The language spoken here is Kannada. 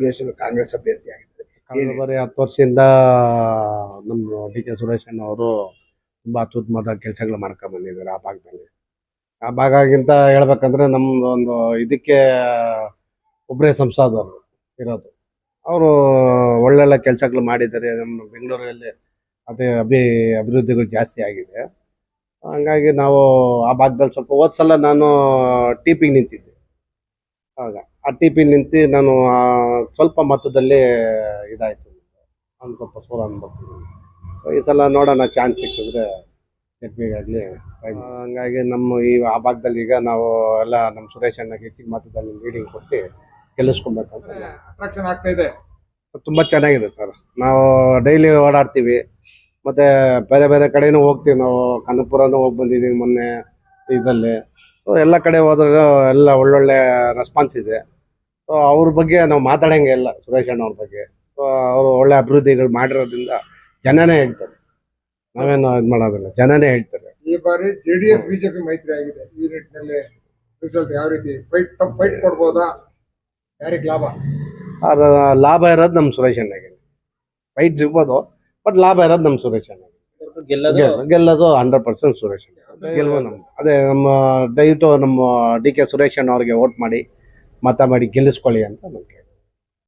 ಕಾಂಗ್ರೆಸ್ ಕಾಂಗ್ರೆಸ್ ಅಭ್ಯರ್ಥಿ ಆಗಿದ್ದಾರೆ. ಕಳೆದ ಬಾರಿ ಹತ್ತು ವರ್ಷದಿಂದ ನಮ್ಮ ಡಿ ಕೆ ಸುರೇಶ್ ಅವರು ತುಂಬ ಅತ್ಯುತ್ತಮವಾದ ಕೆಲಸಗಳು ಮಾಡ್ಕೊಂಡ್ ಬಂದಿದ್ದಾರೆ ಆ ಭಾಗದಲ್ಲಿ. ಆ ಭಾಗಕ್ಕಿಂತ ಹೇಳ್ಬೇಕಂದ್ರೆ ನಮ್ಮ ಒಂದು ಇದಕ್ಕೆ ಒಬ್ಬರೇ ಸಂಸದರು ಇರೋದು. ಅವರು ಒಳ್ಳೊಳ್ಳೆ ಕೆಲಸಗಳು ಮಾಡಿದ್ದಾರೆ. ನಮ್ಮ ಬೆಂಗಳೂರಲ್ಲಿ ಅದೇ ಅಭಿ ಅಭಿವೃದ್ಧಿಗಳು ಜಾಸ್ತಿ ಆಗಿದೆ. ಹಂಗಾಗಿ ನಾವು ಆ ಭಾಗದಲ್ಲಿ ಸ್ವಲ್ಪ ಹೋದ್ ಸಲ ನಾನು ಟಿ ಪಿಗೆ ನಿಂತಿದ್ದೆ. ಆಗ ಆ ಟಿ ಪಿ ನಿಂತು ನಾನು ಸ್ವಲ್ಪ ಮತದಲ್ಲಿ ಇದಾಯಿತು. ಒಂದು ಸ್ವಲ್ಪ ಸೋಲ ಅನ್ಬೋದು ಈ ಸಲ ನೋಡೋಣ ಚಾನ್ಸ್ ಸಿಕ್ಕಿದ್ರೆ ಆಗಲಿ ಹಂಗಾಗಿ ನಮ್ಮ ಈ ಆ ಭಾಗದಲ್ಲಿ ಈಗ ನಾವು ಎಲ್ಲ ನಮ್ಮ ಸುರೇಶ್ ಅಣ್ಣಗೆ ಹೆಚ್ಚಿನ ಮತದಲ್ಲಿ ಲೀಡಿಂಗ್ ಕೊಟ್ಟು ಗೆಲ್ಲಿಸ್ಕೊಬೇಕಂತ ಅಟ್ರಾಕ್ಷನ್ ಆಗ್ತಾ ಇದೆ. ತುಂಬ ಚೆನ್ನಾಗಿದೆ ಸರ್. ನಾವು ಡೈಲಿ ಓಡಾಡ್ತೀವಿ. ಮತ್ತೆ ಬೇರೆ ಬೇರೆ ಕಡೆನೂ ಹೋಗ್ತೀವಿ ನಾವು. ಕನಕಪುರನೂ ಹೋಗಿ ಬಂದಿದ್ದೀವಿ ಮೊನ್ನೆ ಇದರಲ್ಲಿ. ಸೊ ಎಲ್ಲ ಕಡೆ ಹೋದ್ರೆ ಎಲ್ಲ ಒಳ್ಳೊಳ್ಳೆ ರೆಸ್ಪಾನ್ಸ್ ಇದೆ. ಸೊ ಅವ್ರ ಬಗ್ಗೆ ನಾವು ಮಾತಾಡಂಗೆ ಇಲ್ಲ ಸುರೇಶ್ ಅಣ್ಣ ಅವ್ರ ಬಗ್ಗೆ. ಸೊ ಅವರು ಒಳ್ಳೆ ಅಭಿವೃದ್ಧಿಗಳು ಮಾಡಿರೋದ್ರಿಂದ ಜನನೇ ಹೇಳ್ತಾರೆ. ನಾವೇನು ಇದು ಮಾಡೋದಿಲ್ಲ ಜನನೇ ಹೇಳ್ತಾರೆ. ಈ ಬಾರಿ ಜೆಡಿಎಸ್ ಬಿಜೆಪಿ ಮೈತ್ರಿ ಆಗಿದೆ. ಈ ನಿಟ್ಟಿನಲ್ಲಿ ರಿಸಲ್ಟ್ ಯಾವ ರೀತಿ? ಫೈಟ್ ಫೈಟ್ ಕೊಡ್ಬೋದಾ? ಯಾರಿಗೆ ಲಾಭ? ಅದು ಲಾಭ ಇರೋದು ನಮ್ಮ ಸುರೇಶ್ ಅಣ್ಣಗೆ. ಫೈಟ್ ಸಿಗ್ಬೋದು ಬಟ್ ಲಾಭ ಇರೋದು ನಮ್ಮ ಸುರೇಶ್ ಅಣ್ಣಗೆ. ಗೆಲ್ಲೋದು ಗೆಲ್- ಗೆಲ್ಲೋದು ಹಂಡ್ರೆಡ್ ಪರ್ಸೆಂಟ್ ಸುರೇಶ್ ಅಣ್ಣ. ಗೆಲುವು ನಮ್ದು. ಅದೇ ನಮ್ಮ ದಯವಿಟ್ಟು ನಮ್ಮ ಡಿ ಕೆ ಸುರೇಶ್ ಅಣ್ಣ ಅವ್ರಿಗೆ ವೋಟ್ ಮಾಡಿ. ಮತ ಮಾಡಿ ಗೆಲ್ಲಿಸ್ಕೊಳ್ಳಿ ಅಂತ ನಾನು.